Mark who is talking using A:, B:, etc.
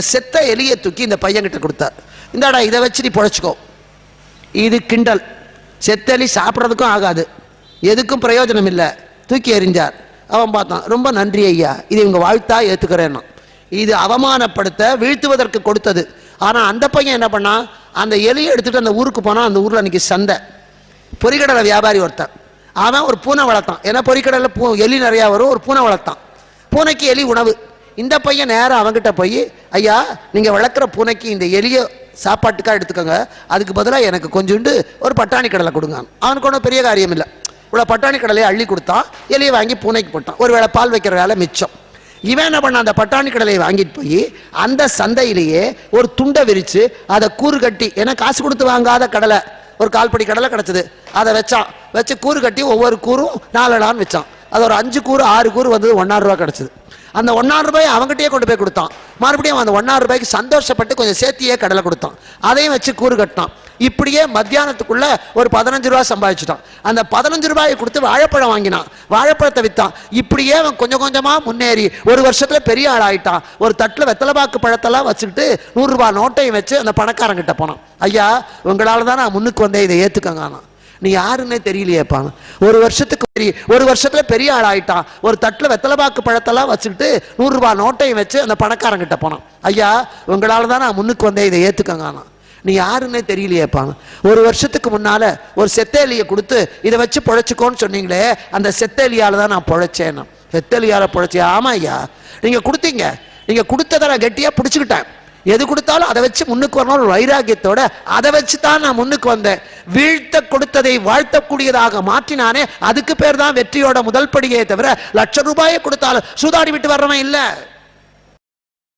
A: செத்த எலியை தூக்கி இந்த பையன்கிட்ட கொடுத்தார் இந்தாடா இதை வச்சு நீ பொழைச்சிக்கோ. இது கிண்டல். செத்தலி சாப்பிட்றதுக்கும் ஆகாது. எதுக்கும் பிரயோஜனம் இல்லை. தூக்கி எறிஞ்சார். அவன் பார்த்தான் ரொம்ப நன்றி ஐயா. இது இவங்க வாழ்த்தா ஏற்றுக்கிறேன்னா இது அவமானப்படுத்த வீழ்த்துவதற்கு கொடுத்தது. ஆனால் அந்த பையன் என்ன பண்ணான் அந்த எலியை எடுத்துகிட்டு அந்த ஊருக்கு போனால் அந்த ஊரில் அன்றைக்கி சந்தை. பொறிக்கடலை வியாபாரி ஒருத்தன். அவன் ஒரு பூனை வளர்த்தான். ஏன்னா பொறிக்கடலில் பூ எலி நிறையா வரும் ஒரு பூனை வளர்த்தான். பூனைக்கு எலி உணவு. இந்த பையன் நேரம் அவன்கிட்ட போய் ஐயா நீங்கள் வளர்க்குற பூனைக்கு இந்த எலியை சாப்பாட்டுக்காக எடுத்துக்கோங்க. அதுக்கு பதிலாக எனக்கு கொஞ்சோண்டு ஒரு பட்டாணி கடலை கொடுங்க அவனுக்கு ஒன்றும் பெரிய காரியம் இல்லை. இவ்வளோ பட்டாணி கடலையை அள்ளி கொடுத்தான். எலியை வாங்கி பூனைக்கு போட்டான். ஒரு வேளை பால் வைக்கிற வேலை மிச்சம். இவன் என்ன பண்ண அந்த பட்டாணி கடலையை வாங்கிட்டு போய் அந்த சந்தையிலேயே ஒரு துண்டை விரித்து அதை கூறு கட்டி ஏன்னா காசு கொடுத்து வாங்காத கடலை. ஒரு கால்படி கடலை கிடச்சிது. அதை வச்சான். வச்சு கூறு கட்டி ஒவ்வொரு கூறும் நாலடான்னு வச்சான். அது ஒரு அஞ்சு கூறு ஆறு கூறு வந்தது ஒன்னாயிரம் ரூபா கிடச்சிது. அந்த ஒன்னாயிரம் ரூபாய் அவங்ககிட்டயே கொண்டு போய் கொடுத்தான். மறுபடியும் அந்த ஒன்னாயிரம் ரூபாய்க்கு சந்தோஷப்பட்டு கொஞ்சம் சேர்த்தியே கடலை கொடுத்தான். அதையும் வச்சு கூறு கட்டினான். இப்படியே மத்தியானத்துக்குள்ள ஒரு பதினஞ்சு ரூபா சம்பாதிச்சிட்டான். அந்த பதினஞ்சு ரூபாயை கொடுத்து வாழைப்பழம் வாங்கினான். வாழைப்பழத்தை விற்றான் இப்படியே அவன் கொஞ்சம் கொஞ்சமாக முன்னேறி ஒரு வருஷத்தில் பெரிய ஆள் ஆயிட்டான் ஒரு தட்டில் வெத்தலைப்பாக்கு பழத்தெல்லாம் வச்சுக்கிட்டு நூறுரூபா நோட்டையும் வச்சு அந்த பணக்காரங்கிட்ட போனான். ஐயா உங்களால் தான் நான் முன்னுக்கு வந்தேன் இதை ஏற்றுக்கங்க ஆனால் நீ யாருன்னே தெரியலையேப்பாங்க ஒரு வருஷத்துக்கு பெரிய ஒரு வருஷத்துல பெரிய ஆள் ஆயிட்டான் ஒரு தட்டில் வெத்தலைபாக்கு பழத்தெல்லாம் வச்சுக்கிட்டு நூறு ரூபாய் நோட்டையும் வச்சு அந்த பணக்காரங்கிட்ட போனான். ஐயா உங்களால தான் நான் முன்னுக்கு வந்தேன் இதை ஏற்றுக்கங்க ஆனால் நீ யாருன்னே தெரியலையேப்பாங்க ஒரு வருஷத்துக்கு முன்னால ஒரு செத்தேலியை கொடுத்து இதை வச்சு பொழைச்சிக்கோன்னு சொன்னீங்களே அந்த செத்தேலியால் தான் நான் பொழைச்சேன் செத்தேலியால் பொழைச்சேன் ஆமா ஐயா. நீங்கள் கொடுத்தீங்க. நீங்கள் கொடுத்ததை நான் கெட்டியாக பிடிச்சிக்கிட்டேன். எது கொடுத்தாலும் அதை வச்சு முன்னுக்கு வரணும் ஒரு அதை வச்சு தான் நான் முன்னுக்கு வந்தேன். வீழ்த்த கொடுத்ததை வாழ்த்தக்கூடியதாக மாற்றினானே அதுக்கு பேர் தான் வெற்றியோட முதல் படியே தவிர லட்ச ரூபாயை கொடுத்தாலும் சூதாடி விட்டு வர்றவன் இல்லை.